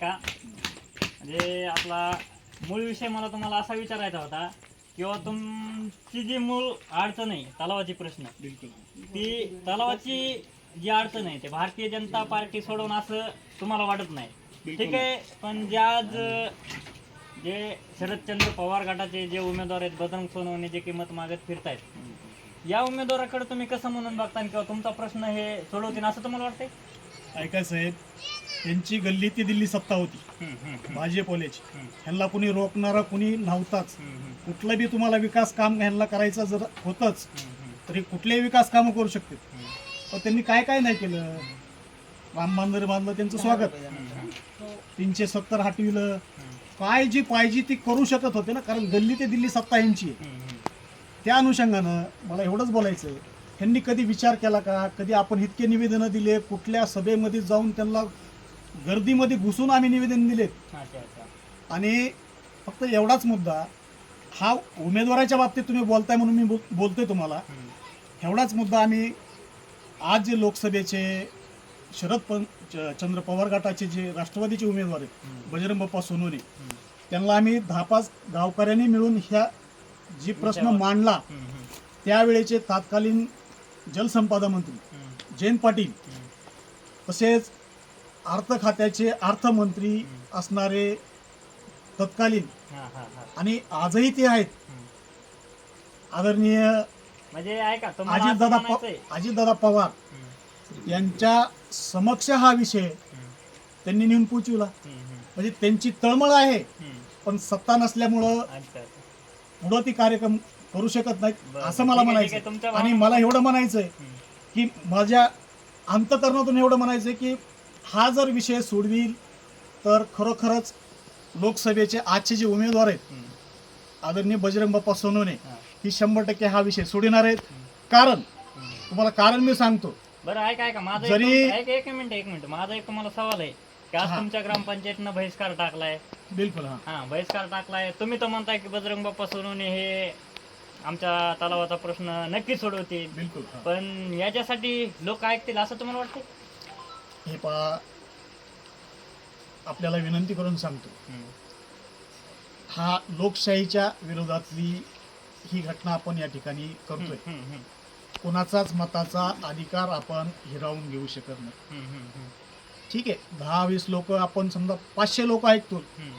ऐका म्हणजे आपला मूळ विषय मला तुम्हाला असा विचारायचा होता किंवा तुमची जी मूळ अडचण आहे तलावाची प्रश्न बिलकुल. ती तलावाची जी अडचण आहे ते भारतीय जनता पार्टी सोडवून असं तुम्हाला वाटत नाही. ठीक आहे पण जे आज जे शरदचंद्र पवार गटाचे जे उमेदवार आहेत बजरंग सोनवणे जे किंमत मागत फिरतायत या उमेदवाराकडे तुम्ही कसं म्हणून बघता किंवा तुमचा प्रश्न हे सोडवतील असं तुम्हाला वाटतंय? ऐका साहेब त्यांची गल्ली ती दिल्ली सत्ता होती. भाजपवाल्याची. ह्यांना कुणी रोखणारा कुणी नव्हताच. कुठलं बी तुम्हाला विकास काम ह्यांना करायचं जर होतच तरी कुठलेही विकास कामं करू शकते. पण त्यांनी काय काय नाही केलं? राम मंदिर बांधलं त्यांचं स्वागत. तीनशे सत्तर हटविलं. काय जी पाहिजे ती करू शकत होते ना कारण गल्ली ते दिल्ली सत्ता यांची. त्या अनुषंगानं मला एवढंच बोलायचं आहे ह्यांनी कधी विचार केला का? कधी आपण इतके निवेदनं दिले कुठल्या सभेमध्ये जाऊन त्यांना गर्दीमध्ये घुसून आम्ही निवेदन दिलेत अच्छा आणि फक्त एवढाच मुद्दा हा उमेदवाराच्या बाबतीत तुम्ही बोलताय म्हणून मी बोल- बोलतोय तुम्हाला. एवढाच मुद्दा आम्ही आज जे लोकसभेचे शरद पं च- चंद्र पवार गटाचे जे राष्ट्रवादीचे उमेदवार आहेत बजरंग बाप्पा हम्म, त्यांना आम्ही दहा पाच गावकऱ्यांनी मिळून ह्या जी प्रश्न. मांडला त्यावेळेचे तत्कालीन जलसंपदा मंत्री जयंत पाटील. तसेच अर्थ खात्याचे अर्थमंत्री. असणारे तत्कालीन. आणि आजही ते आहेत. आदरणीय म्हणजे ऐका अजितदादा अजितदादा पवार यांच्या समक्ष हा विषय त्यांनी नेऊन पोचविला म्हणजे त्यांची तळमळ आहे. पण सत्ता नसल्यामुळं. पुढं ती कार्यक्रम करू शकत नाहीत बरं, असं मला. म्हणायचं आणि मला एवढं म्हणायचंय की माझ्या अंतकरणातून एवढं म्हणायचंय की हा जर विषय सोडविल तर खरोखरच लोकसभेचे आजचे जे उमेदवार आहेत आदरणीय बजरंग बाप्पा सोनवणे हा, शंभर टक्के हा विषय सोडणार आहेत. कारण. तुम्हाला कारण मी सांगतो. बरं ऐका ऐका माझा एक जरी- एक मिनिट एक मिनिट. माझा एक तुम्हाला सवाल आहे की आज. तुमच्या ग्रामपंचायतनं बहिष्कार टाकलाय. बिलकुल हा. हा बहिष्कार टाकलाय. तुम्ही तर म्हणताय की बजरंग बाप्पा सोनवणे हे आमच्या तलावाचा प्रश्न नक्की सोडवतील. बिलकुल हा. पण याच्यासाठी लोक ऐकतील असं तुम्हाला वाटतं हे पहा आपल्याला विनंती करून सांगतो. हा लोकशाहीच्या विरोधातली ही घटना आपण या ठिकाणी करतोय. हम्म, हम्म, कोणाचाच मताचा अधिकार आपण हिरावून घेऊ शकत नाही. हम्म, हम्म, हम्म, ठीक आहे दहा वीस लोक आपण समजा पाचशे लोक ऐकतो हम्म,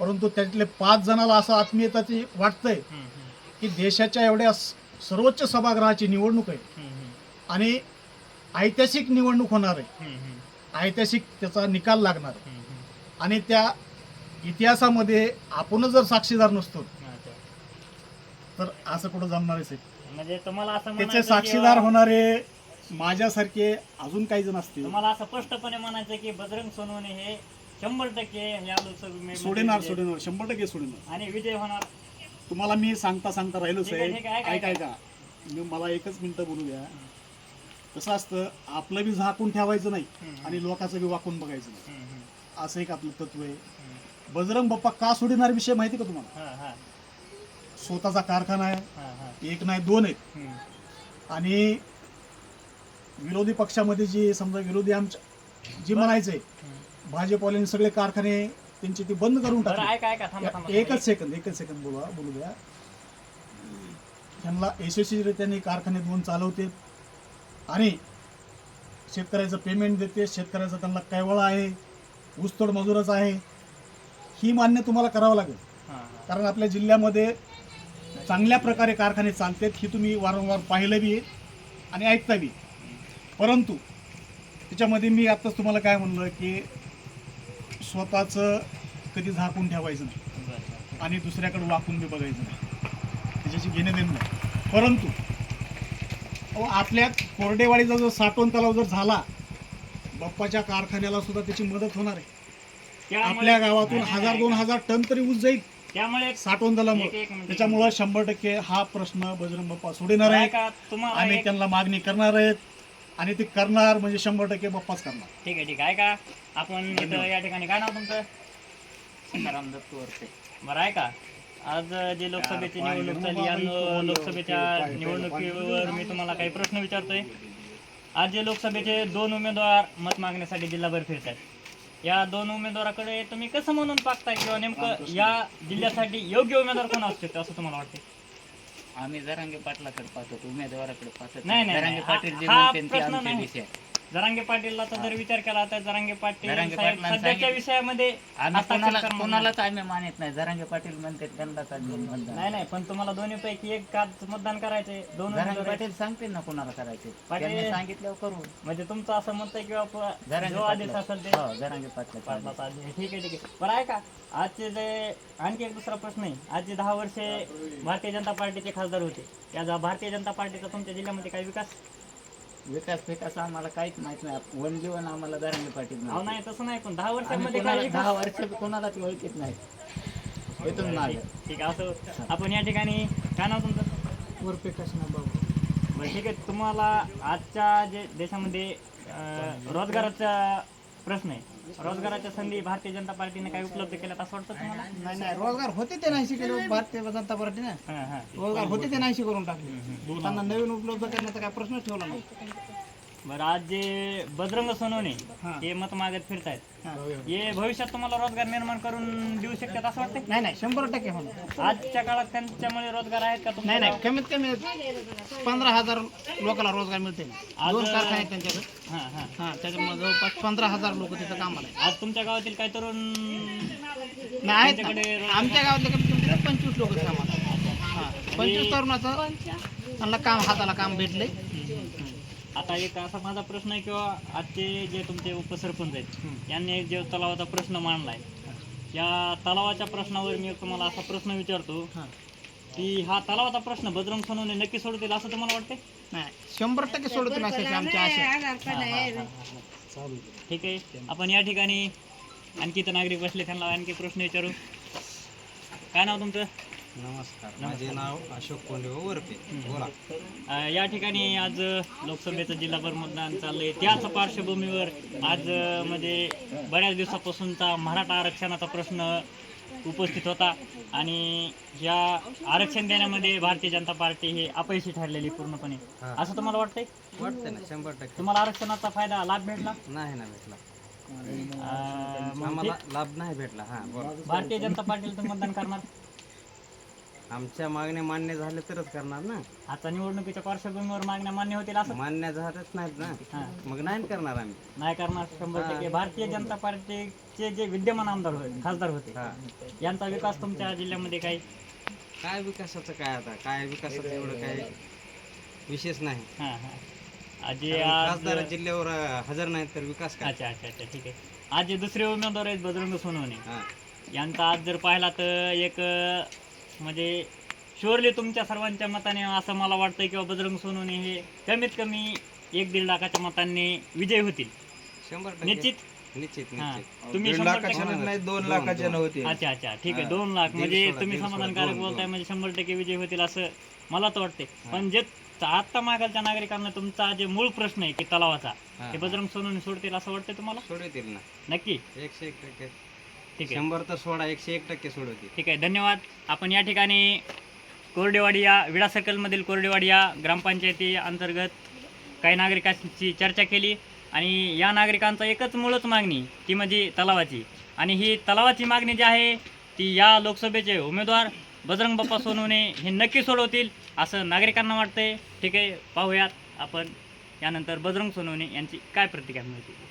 परंतु त्यातले पाच जणाला असं आत्मीयता वाटतंय. हम्म, की देशाच्या एवढ्या सर्वोच्च सभागृहाची निवडणूक आहे. आणि ऐतिहासिक निवडणूक होणार आहे. ऐतिहासिक त्याचा निकाल लागणार. आणि त्या इतिहासामध्ये आपणच जर साक्षीदार नसतो. तर असं कुठं जमणार? म्हणजे तुम्हाला असं त्याचे साक्षीदार होणारे माझ्यासारखे अजून काही जण असतील. तुम्हाला असं स्पष्टपणे म्हणायचं की बजरंग सोनवणे हे शंभर टक्के या लोकसभेमध्ये सोडेणार विजय- सोडेणार शंभर टक्के सोडेणार. आणि विजय होणार. तुम्हाला मी सांगता सांगता राहिलो ठीक आहे, साहेब ठीक आहे, ऐका, ऐका. मी मला एकच मिनिटं बोलू द्या. कसं असतं आपलं बी झाकून ठेवायचं नाही हम्म. आणि लोकांचं बी वाकून बघायचं नाही. हम्म, हम्म, असं एक आपलं तत्व आहे. हम्म. बजरंग बाप्पा का सोडणार विषय माहिती का तुम्हाला? हा, हा, स्वतःचा कारखाना आहे. हा, हा. एक नाही दोन आहेत. हम्म, आणि विरोधी पक्षामध्ये जी समजा विरोधी आमच्या जी म्हणायचंय हम्म. भाजपवाल्यांनी सगळे कारखाने त्यांचे ते बंद करून बरं टाकले. ऐका ऐका थांबा थांबा एकच सेकंद एकच सेकंद बोला बोलू द्या त्यांना यशस्वीरित्याने कारखाने दोन चालवते. आणि शेतकऱ्याचं पेमेंट देते. शेतकऱ्याचा त्यांना कैवळा आहे ऊसतोड मजुरच आहे. ही मान्य तुम्हाला करावं लागेल. हा, हा. कारण आपल्या जिल्ह्यामध्ये चांगल्या प्रकारे कारखाने चालतात ही तुम्ही वारंवार पाहिलं बी आहे आणि ऐकता बी परंतु त्याच्यामध्ये मी आत्ताच तुम्हाला काय म्हणलं की स्वतःचं कधी झाकून ठेवायचं नाही. आणि दुसऱ्याकडे वाकून बी बघायचं नाही त्याच्याशी घेणं देणं नाही परंतु अहो, आपल्या कोरडेवाडीचा जर साठवण तलाव जर झाला बाप्पाच्या कारखान्याला सुद्धा त्याची मदत होणार आहे आपल्या गावातून हजार दोन. हजार टन तरी ऊस जाईल त्यामुळे एक मिनिट. त्याच्यामुळं शंभर टक्के हा प्रश्न बजरंग बाप्पा सोडणार आहे आम्ही त्यांना मागणी करणार आहेत आणि ते करणार म्हणजे शंभर टक्के बाप्पाच करणार. ठीक आहे ठीक आहे. ऐका आपण इथं. या ठिकाणी काय नाव तुमचं? सीताराम दत्त वरसे बरं ऐका. आज जे लोकसभेची निवडणूक झाली या लो- लोकसभेच्या निवडणुकीवर मी तुम्हाला काही प्रश्न विचारतोय. आज जे लोकसभेचे दोन उमेदवार मत मागण्यासाठी जिल्हाभर फिरतात या दोन उमेदवाराकडे तुम्ही कसं म्हणून पाहताय किंवा नेमकं या जिल्ह्यासाठी योग्य उमेदवार कोण असू शकतो असं तुम्हाला वाटते आम्ही जरांगे पाटलाकडे पाहतो उमेदवाराकडे पाहतो नाही, नाही, नाही. पाटील जे हा ते प्रश्न नाही. जरांगे पाटीलला तर जर विचार केला तर जरांगे पाटील जरांगे साहेब पाटलांनी सध्याच्या सांगितलं. विषयामध्ये आम्ही हस्ताक्षर कोणाला करणार कोणालाच आम्ही मानत नाही. जरांगे पाटील त्यांना मतदान नाही. नाही पण तुम्हाला दोन्ही पैकी एक का मतदान करायचे दोन जरांगे उमेदवार आहेत. पाटील सांगते ना कोणाला करायचे पाटील- त्यांनी सांगितल्यावर करू. म्हणजे तुमचं असं मत आहे प- जरांगे जो आदेश असेल ते हो जरांगे पाटील पाटलाचा आदेश. ठीक आहे ठीक आहे. बरं आहे का आजचे जे आणखी एक दुसरा प्रश्न आहे. आजचे दहा वर्षे भारतीय जनता पार्टीचे खासदार होते. या जा- भारतीय जनता पार्टीचा तुमच्या जिल्ह्यामध्ये काही विकास विकास विकास आम्हाला काहीच माहीत नाही. वन जीवन आम्हाला अहो माहिती. नाही. तसं नाही पण दहा वर्षामध्ये दहा वर्ष कोणालाच ओळखीत नाही. इथून मागे. ठीक आहे असं आपण या ठिकाणी काय नाव तुमचं? वरपेकाश ना बाबू. बरं ठीक आहे. तुम्हाला आजच्या जे देशामध्ये अं, रोजगाराचा प्रश्न आहे. रोजगाराच्या संधी भारतीय जनता पार्टीने काही उपलब्ध केल्यात असं वाटतं तुम्हाला? नाही नाही रोजगार होते ते नाहीशी केले. भारतीय जनता पार्टीने रोजगार होते ते नाहीशी करून टाकले. त्यांना नवीन उपलब्ध करण्याचा काय प्रश्नच ठेवला नाही. बरं आज जे बजरंग सोनवणे हां. हे मत मागत फिरतायत हा. हे भविष्यात तुम्हाला रोजगार निर्माण करून देऊ शकतात असं वाटतं नाही नाही शंभर टक्के होणार आजच्या काळात त्यांच्यामुळे रोजगार आहेत का नाही नाही कमीत कमी पंधरा हजार लोकांना रोजगार मिळते आज- दोन कारखाने आहेत त्यांच्याकडे हां हां हा त्याच्यामुळे जवळपास पंधरा हजार लोक तिथं कामाला आहेत. आज तुमच्या गावातील काही तरुण नाही आहेत त्यांच्याकडे ना. आमच्या गावातले कमीत कमी तिथं पंचवीस लोक कामाला आहेत. हा पंचवीस तरुणाचं त्यांना काम हाताला काम भेटलंय आता एक असा माझा प्रश्न आहे किंवा आजचे जे तुमचे उपसरपंच आहेत यांनी एक जे तलावाचा प्रश्न मांडलाय. या तलावाच्या प्रश्नावर मी तुम्हाला असा प्रश्न विचारतो हा. की हा तलावाचा प्रश्न बजरंग सोनवणे नक्की सोडतील असं तुम्हाला वाटतंय? नाही शंभर टक्के सोडतील आशा ठीक आहे. आपण या ठिकाणी आणखी तर नागरिक बसले त्यांना आणखी प्रश्न विचारू. काय नाव तुमचं? नमस्कार. माझे नाव अशोक कोंडे वरपे. बोला. अ, या ठिकाणी आज लोकसभेचं जिल्हाभर मतदान चाललंय. त्याच पार्श्वभूमीवर आज अ, म्हणजे बऱ्याच दिवसापासूनचा मराठा आरक्षणाचा प्रश्न उपस्थित होता आणि या आरक्षण देण्यामध्ये भारतीय जनता पार्टी ही अपयशी ठरलेली पूर्णपणे. हा. असं तुम्हाला वाटतंय? वाटते ना शंभर टक्के. तुम्हाला आरक्षणाचा फायदा लाभ भेटला? नाही ना भेटला. अ, मग आम्हाला लाभ नाही भेटला. हा बोला. भारतीय जनता पार्टीला तुम्ही मतदान करणार? आमच्या मागण्या मान्य झाल्या तरच करणार ना. आता निवडणुकीच्या पार्श्वभूमीवर मागण्या मान्य होतील असं? मान्य झाल्याच नाहीत ना. मग नाही करणार आम्ही. नाही करणार शंभर टक्के. भारतीय जनता पार्टीचे जे विद्यमान आमदार होते खासदार होते हा. यांचा विकास तुमच्या जिल्ह्यामध्ये काही? काय विकासाचं काय आता? काय विकासाचं एवढं काय विशेष नाही. हां हां. आजी खासदार जिल्ह्यावर हजर नाहीत तर विकास काय? अच्छा अच्छा अच्छा. ठीक आहे. आज जे दुसरे उमेदवार आहेत बजरंग सोनवणे. हा. यांचा आज जर पाहिला तर एक म्हणजे शुअरली तुमच्या सर्वांच्या मताने असं मला वाटतं किंवा बजरंग सोनवणे हे कमीत कमी एक दीड लाखाच्या मतांनी विजय होतील. शंभर टक्के. निश्चित? निश्चित हां. निश्चित. तुम्ही शंभर टक्के नाही दोन लाखाचे नव्हते. अच्छा अच्छा. ठीक आहे. हा. दोन लाख. दीड म्हणजे सोळा, तुम्ही दीड सोळा, समाधानकारक दोन, बोलताय दोन. म्हणजे शंभर टक्के विजय होतील असं मला तर वाटते पण जे आत्ता मागालच्या नागरिकांना तुमचा जे मूळ प्रश्न आहे की तलावाचा हा, ते बजरंग सोनवणे सोडतील असं वाटतं तुम्हाला? सोडवतील ना. नक्की? एकशे एक टक्के. ठीक आहे. शंभर तर सोडा एकशे एक टक्के सोडवतील ठीक आहे धन्यवाद. आपण या ठिकाणी कोरडेवाडी या विडा सर्कलमधील कोरडेवाडी या ग्रामपंचायती अंतर्गत काही नागरिकांशी चर्चा केली आणि या नागरिकांचा एकच मूळच मागणी ती म्हणजे तलावाची. आणि ही तलावाची मागणी जी आहे ती या लोकसभेचे उमेदवार बजरंग बाप्पा सोनवणे हे नक्की सोडवतील असं नागरिकांना वाटतंय. ठीक आहे पाहूयात आपण यानंतर बजरंग सोनवणे यांची काय प्रतिक्रिया मिळते.